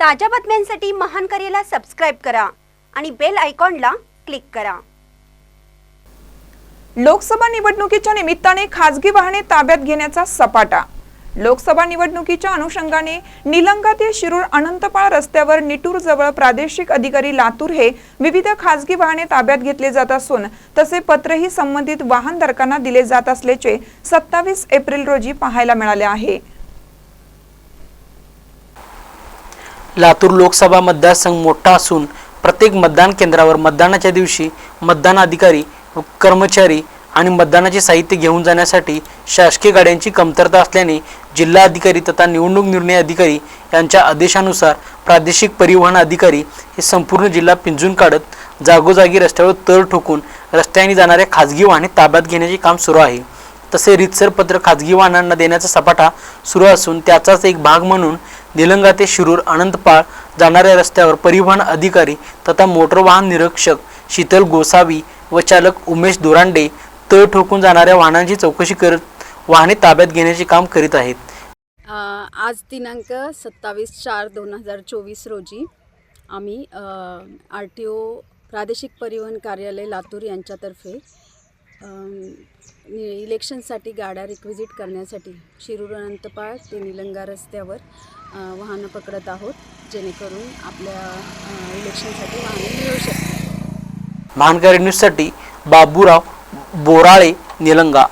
ताज्या बातम्यांसाठी महान करेला सबस्क्राईब करा आणि बेल आयकॉनला क्लिक करा. लोकसभा निवडणुकीच्या निमित्ताने खासगी वाहने ताब्यात घेण्याचा सपाटा. लोकसभा निवडणुकीच्या अनुषंगाने निलंगा ते शिरूर अनंतपाळ रस्त्यावर निटूर जवळ प्रादेशिक अधिकारी लातूर हे विविध खासगी वाहने ताब्यात घेतले जात असून तसे पत्रही संबंधित वाहनधारकांना दिले जात असल्याचे सत्तावीस एप्रिल रोजी पाहायला मिळाले आहे. लातूर लोकसभा मतदारसंघ मोठा असून प्रत्येक मतदान केंद्रावर मतदानाच्या दिवशी मतदान अधिकारी व कर्मचारी आणि मतदानाचे साहित्य घेऊन जाण्यासाठी शासकीय गाड्यांची कमतरता असल्याने जिल्हा अधिकारी तथा निवडणूक निर्णय अधिकारी यांच्या आदेशानुसार प्रादेशिक परिवहन अधिकारी हे संपूर्ण जिल्हा पिंजून काढत जागोजागी रस्त्यावर तर ठोकून रस्त्याने जाणाऱ्या खाजगी वाहने ताब्यात घेण्याचे काम सुरू आहे. तसे रितसर पत्र खाजगी वाहनांना देण्याचा सपाटा सुरू असून त्याचाच एक भाग म्हणून निलंगा ते शिरूर अनंतपाळ जाणाऱ्या रस्त्यावर परिवहन अधिकारी तथा मोटर वाहन निरीक्षक शीतल गोसावी व चालक उमेश दुरांडे तळ ठोकून जाणाऱ्या वाहनांची चौकशी करत वाहने ताब्यात घेण्याचे काम करीत आहेत. आज दिनांक सत्तावीस चार दोन हजार चोवीस रोजी आम्ही आर टी ओ प्रादेशिक परिवहन कार्यालय लातूर यांच्यातर्फे इलेक्शनसाठी गाड्या रिक्विजिट करण्यासाठी शिरूर अनंतपाळ ते निलंगा रस्त्यावर वाहनं पकडत आहोत जेणेकरून आपल्या इलेक्शनसाठी वाहन मिळू शकतात महानकरी न्यूजसाठी बाबूराव बोराळे निलंगा.